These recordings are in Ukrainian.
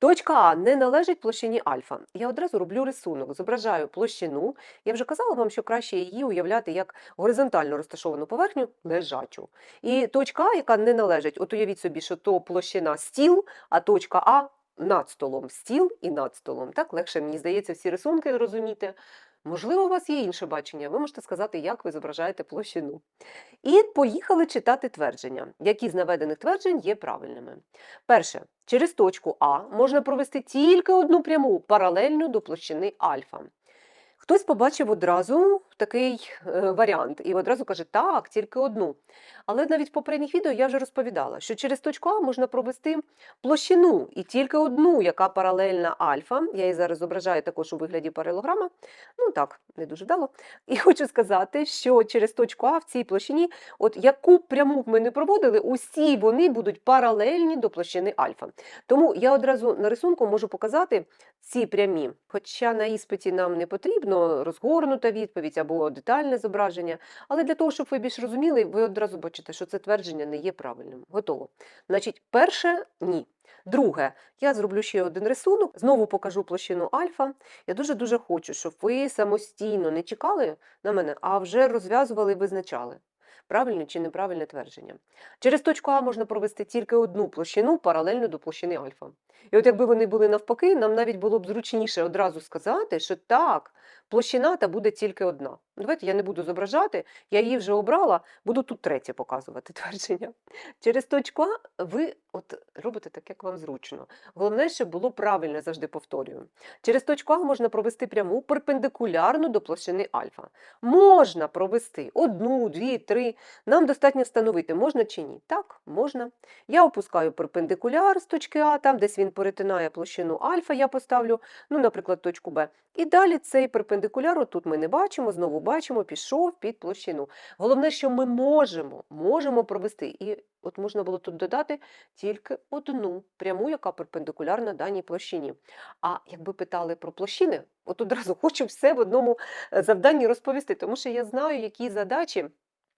Точка А не належить площині альфа. Я одразу роблю рисунок, зображаю площину. Я вже казала вам, що краще її уявляти як горизонтально розташовану поверхню лежачу. І точка А, яка не належить, от уявіть собі, що то площина стіл, а точка А над столом. Стіл і над столом. Так легше, мені здається, всі рисунки розуміти. Можливо, у вас є інше бачення. Ви можете сказати, як ви зображаєте площину. І поїхали читати твердження, які з наведених тверджень є правильними. Перше, через точку А можна провести тільки одну пряму паралельну до площини альфа. Хтось побачив одразу такий е, варіант і одразу каже, так, тільки одну. Але навіть в попередніх відео я вже розповідала, що через точку А можна провести площину і тільки одну, яка паралельна альфа. Я її зараз зображаю також у вигляді паралелограма. Ну так, не дуже вдало. І хочу сказати, що через точку А в цій площині, от яку пряму ми не проводили, усі вони будуть паралельні до площини альфа. Тому я одразу на рисунку можу показати ці прямі. Хоча на іспиті нам не потрібно розгорнута відповідь або детальне зображення. Але для того, щоб ви більш розуміли, ви одразу бачите, що це твердження не є правильним. Готово. Значить, перше ні. Друге, я зроблю ще один рисунок, знову покажу площину альфа. Я дуже-дуже хочу, щоб ви самостійно не чекали на мене, а вже розв'язували і визначали. Правильне чи неправильне твердження. Через точку А можна провести тільки одну площину паралельно до площини альфа. І от якби вони були навпаки, нам навіть було б зручніше одразу сказати, що так, площина та буде тільки одна. Давайте я не буду зображати, я її вже обрала, буду тут третє показувати твердження. Через точку А ви от робите так, як вам зручно. Головне, щоб було правильно, завжди повторюю. Через точку А можна провести пряму перпендикулярну до площини альфа. Можна провести одну, дві, три. Нам достатньо встановити, можна чи ні. Так, можна. Я опускаю перпендикуляр з точки А, там десь він перетинає площину альфа, я поставлю, ну, наприклад, точку Б. І далі цей перпендикуляр, отут ми не бачимо, знову бачимо, пішов під площину. Головне, що ми можемо, можемо провести. І от можна було тут додати тільки одну пряму, яка перпендикулярна даній площині. А якби питали про площини, от одразу хочу все в одному е, завданні розповісти, тому що я знаю, які задачі.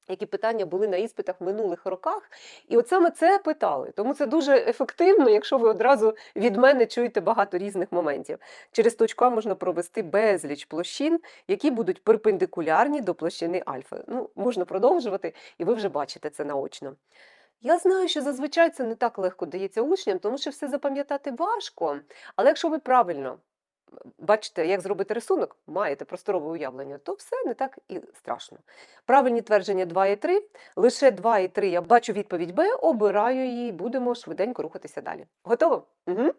Які питання були на іспитах в минулих роках, і от саме це питали. Тому це дуже ефективно, якщо ви одразу від мене чуєте багато різних моментів. Через точку А можна провести безліч площин, які будуть перпендикулярні до площини альфа. Ну, можна продовжувати, і ви вже бачите це наочно. Я знаю, що зазвичай це не так легко дається учням, тому що все запам'ятати важко. Але якщо ви правильно бачите, як зробити рисунок, маєте просторове уявлення, то все не так і страшно. Правильні твердження 2 і 3. Лише 2 і 3 я бачу відповідь Б, обираю її, будемо швиденько рухатися далі. Готово? Угу.